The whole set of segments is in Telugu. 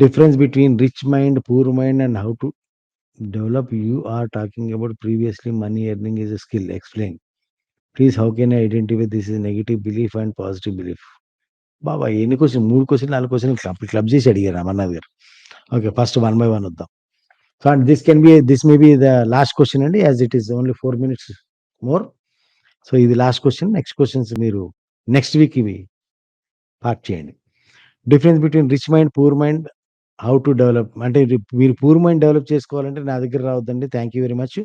Difference between rich mind poor mind and how to develop you are talking about previously money earning is a skill. Explain. Please how can I identify this is negative belief and positive belief? బాబా ఎన్ని క్వశ్చన్? మూడు క్వశ్చన్ నాలుగు క్వశ్చన్ క్లబ్ క్లబ్ చేసి అడిగారు అమర్నాథ్ గారు. Okay first one by one వద్దాం. So and this can be this may be the last question అండి as it is only four minutes more so ఇది లాస్ట్ క్వశ్చన్ నెక్స్ట్ క్వశ్చన్స్ మీరు నెక్స్ట్ వీక్ ఇవి పార్ట్ చేయండి. Difference between rich mind poor mind how to develop అంటే మీరు పూర్ మైండ్ డెవలప్ చేసుకోవాలంటే నా దగ్గర రావద్దండి. Thank you very much.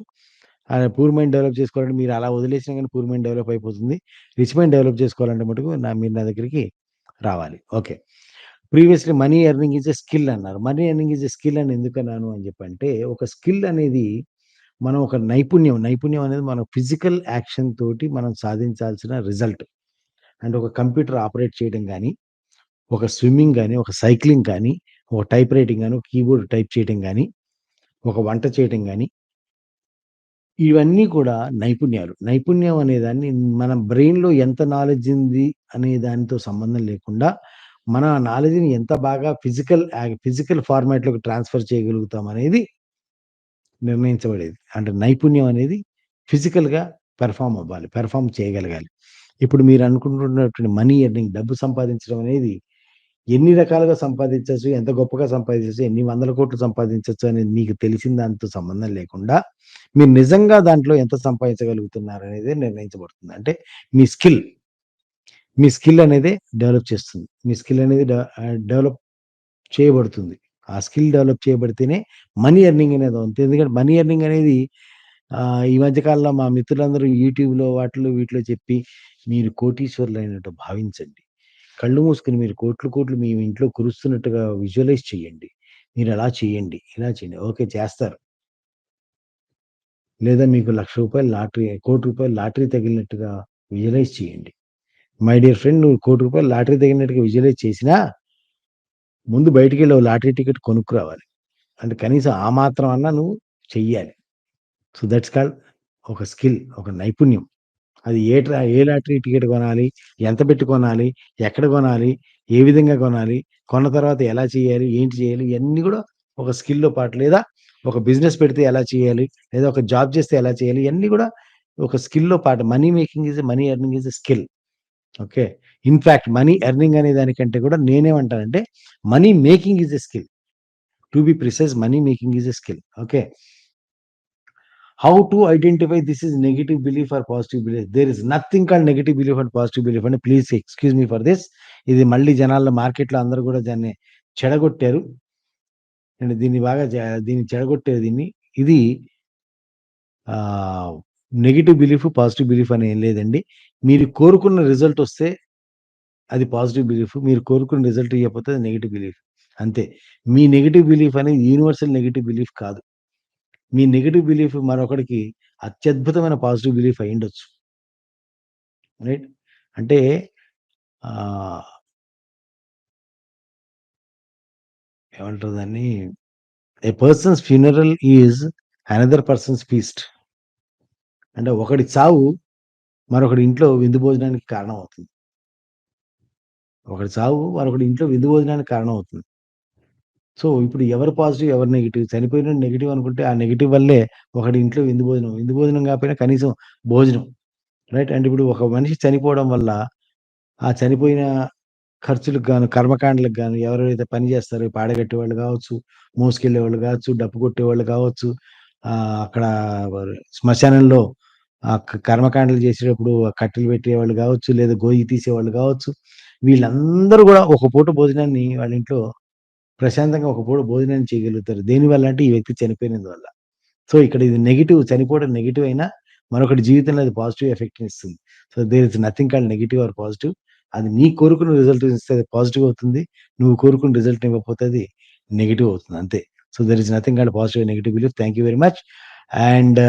Poor mind develop చేసుకోవాలంటే మీరు అలా వదిలేసిన కానీ పూర్ మైండ్ డెవలప్ అయిపోతుంది. రిచ్ మైండ్ డెవలప్ చేసుకోవాలంటే మటుకు నా మీరు నా దగ్గరికి రావాలి. Okay. Previously money earning is a skill అన్నారు. Money earning is a skill అని ఎందుకన్నాను అని చెప్పంటే ఒక స్కిల్ అనేది మనం ఒక నైపుణ్యం నైపుణ్యం అనేది మనం ఫిజికల్ యాక్షన్ తోటి మనం సాధించాల్సిన రిజల్ట్. అంటే ఒక కంప్యూటర్ ఆపరేట్ చేయడం కానీ ఒక స్విమ్మింగ్ కానీ ఒక సైక్లింగ్ కానీ ఒక టైప్ రైటింగ్ కానీ ఒక కీబోర్డ్ టైప్ చేయడం కానీ ఒక వంట చేయటం కానీ ఇవన్నీ కూడా నైపుణ్యాలు. నైపుణ్యం అనే దాన్ని మన బ్రెయిన్లో ఎంత నాలెడ్జ్ ఉంది అనే దానితో సంబంధం లేకుండా మన నాలెడ్జ్ని ఎంత బాగా ఫిజికల్ ఫిజికల్ ఫార్మాట్లోకి ట్రాన్స్ఫర్ చేయగలుగుతాం అనేది నిర్ణయించబడేది. అంటే నైపుణ్యం అనేది ఫిజికల్గా పెర్ఫామ్ అవ్వాలి పెర్ఫామ్ చేయగలగాలి. ఇప్పుడు మీరు అనుకుంటున్నటువంటి మనీ ఎర్నింగ్ డబ్బు సంపాదించడం అనేది ఎన్ని రకాలుగా సంపాదించవచ్చు ఎంత గొప్పగా సంపాదించవచ్చు ఎన్ని వందల కోట్లు సంపాదించవచ్చు అనేది మీకు తెలిసిన దాంతో సంబంధం లేకుండా మీరు నిజంగా దాంట్లో ఎంత సంపాదించగలుగుతున్నారు అనేది నిర్ణయించబడుతుంది. అంటే మీ స్కిల్ మీ స్కిల్ అనేది డెవలప్ చేస్తుంది. మీ స్కిల్ అనేది డెవలప్ చేయబడుతుంది. ఆ స్కిల్ డెవలప్ చేయబడితేనే మనీ ఎర్నింగ్ అనేది ఉంది ఎందుకంటే మనీ ఎర్నింగ్ అనేది ఈ మధ్యకాలంలో మా మిత్రులందరూ యూట్యూబ్లో వాటిలో వీటిలో చెప్పి మీరు కోటీశ్వరులు అయినట్టు భావించండి. కళ్ళు మూసుకుని మీరు కోట్లు కోట్లు మీ ఇంట్లో కురుస్తున్నట్టుగా విజువలైజ్ చేయండి మీరు అలా చేయండి ఇలా చేయండి ఓకే చేస్తారు. లేదా మీకు లక్ష రూపాయలు లాటరీ కోటి రూపాయలు లాటరీ తగిలినట్టుగా విజువలైజ్ చేయండి మై డియర్ ఫ్రెండ్ నువ్వు కోటి రూపాయలు లాటరీ తగినట్టుగా విజువలైజ్ చేసినా ముందు బయటికి వెళ్ళి లాటరీ టికెట్ కొనుక్కు రావాలి అంటే కనీసం ఆ మాత్రం అన్నా నువ్వు చెయ్యాలి. సో దట్స్ కాల్ ఒక స్కిల్ ఒక నైపుణ్యం. అది ఏ ట్రా ఏ లాటరీ టికెట్ కొనాలి ఎంత పెట్టి కొనాలి ఎక్కడ కొనాలి ఏ విధంగా కొనాలి కొన్న తర్వాత ఎలా చేయాలి ఏంటి చేయాలి ఇవన్నీ కూడా ఒక స్కిల్లో పాటు లేదా ఒక బిజినెస్ పెడితే ఎలా చేయాలి లేదా ఒక జాబ్ చేస్తే ఎలా చేయాలి ఇవన్నీ కూడా ఒక స్కిల్లో పాటు. Money making is money earning is skill. Okay? In fact money earning అనే దానికంటే కూడా నేనేమంటానంటే money making is a skill. To be precise money making is a skill. Okay? How to identify this is negative belief or positive belief there is nothing call negative belief and positive belief and please excuse me for this ఇది మళ్ళీ జనాల్లో మార్కెట్లో అందరూ కూడా దాన్ని చెడగొట్టారు. అండ్ దీన్ని బాగా దీన్ని చెడగొట్టారు దీన్ని. ఇది నెగిటివ్ బిలీఫ్ పాజిటివ్ బిలీఫ్ అని ఏం లేదండి. మీరు కోరుకున్న రిజల్ట్ వస్తే అది పాజిటివ్ బిలీఫ్ మీరు కోరుకున్న రిజల్ట్ ఇవ్వకపోతే అది నెగిటివ్ బిలీఫ్ అంతే. మీ నెగిటివ్ బిలీఫ్ అనేది యూనివర్సల్ నెగిటివ్ బిలీఫ్ కాదు. మీ నెగిటివ్ బిలీఫ్ మరొకడికి అత్యద్భుతమైన పాజిటివ్ బిలీఫ్ అయి ఉండొచ్చు రైట్ అంటే ఏమంటారు దాన్ని? A person's funeral is another person's feast అంటే ఒకడి చావు మరొకడి ఇంట్లో విందు భోజనానికి కారణం అవుతుంది ఒకటి చావు మరొకటి ఇంట్లో విందు భోజనానికి కారణం అవుతుంది సో ఇప్పుడు ఎవరు పాజిటివ్ ఎవరు నెగిటివ్? చనిపోయిన నెగిటివ్ అనుకుంటే ఆ నెగిటివ్ వల్లే ఒకటి ఇంట్లో విందు భోజనం. విందు భోజనం కాకపోయినా కనీసం భోజనం. రైట్? అండ్ ఇప్పుడు ఒక మనిషి చనిపోవడం వల్ల ఆ చనిపోయిన ఖర్చులకు గాను కర్మకాండలకు గాను ఎవరైతే పని చేస్తారో పాడగట్టే వాళ్ళు కావచ్చు మోసుకెళ్ళే వాళ్ళు కావచ్చు డప్పు కొట్టే వాళ్ళు కావచ్చు అక్కడ శ్మశానంలో ఆ కర్మకాండలు చేసేటప్పుడు కట్టెలు పెట్టేవాళ్ళు కావచ్చు లేదా గోయి తీసేవాళ్ళు కావచ్చు వీళ్ళందరూ కూడా ఒక పూట భోజనాన్ని వాళ్ళ ఇంట్లో ప్రశాంతంగా ఒక పూట భోజనాన్ని చేయగలుగుతారు దేనివల్ల అంటే ఈ వ్యక్తి చనిపోయినందువల్ల సో ఇక్కడ ఇది నెగిటివ్ చనిపోవడం నెగిటివ్ అయినా మరొకటి జీవితంలో అది పాజిటివ్ ఎఫెక్ట్ ఇస్తుంది. So there is nothing call negative or positive. అది నీ కోరుకున్న రిజల్ట్ ఇస్తే అది పాజిటివ్ అవుతుంది. నువ్వు కోరుకున్న రిజల్ట్ ఇవ్వకపోతే అది నెగిటివ్ అవుతుంది. అంతే. So there is nothing call positive negative belief. Thank you very much. And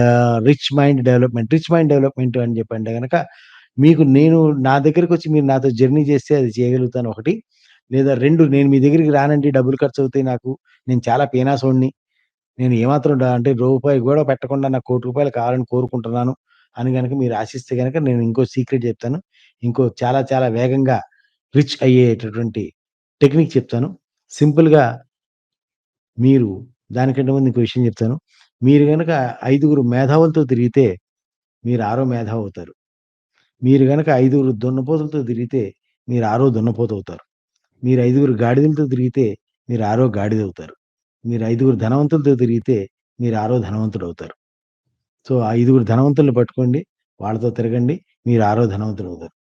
rich mind development rich mind development అని చెప్పండి కనుక మీకు నేను నా దగ్గరకు వచ్చి మీరు నాతో జర్నీ చేస్తే అది చేయగలుగుతాను ఒకటి. లేదా రెండు నేను మీ దగ్గరికి రానండి డబ్బులు ఖర్చు అవుతాయి నాకు నేను చాలా పేనాసోడిని నేను ఏమాత్రం అంటే రూపాయి కూడా పెట్టకుండా నాకు కోటి రూపాయలు కావాలని కోరుకుంటున్నాను అని కనుక మీరు ఆశిస్తే కనుక నేను ఇంకో సీక్రెట్ చెప్తాను ఇంకో చాలా చాలా వేగంగా రిచ్ అయ్యేటటువంటి టెక్నిక్ చెప్తాను సింపుల్గా మీరు దానికంటే ముందు ఇంకో విషయం చెప్తాను. మీరు కనుక ఐదుగురు మేధావులతో తిరిగితే మీరు ఆరో మేధావు అవుతారు. మీరు కనుక ఐదుగురు దున్నపోతులతో తిరిగితే మీరు ఆరో దున్నపోతవుతారు. మీరు ఐదుగురు గాడిదలతో తిరిగితే మీరు ఆరో గాడిద అవుతారు మీరు ఐదుగురు ధనవంతులతో తిరిగితే మీరు ఆరో ధనవంతుడు అవుతారు సో, ఐదుగురు ధనవంతులు పట్టుకోండి. వాళ్ళతో తిరగండి. మీరు ఆరో ధనవంతుడవుతారు.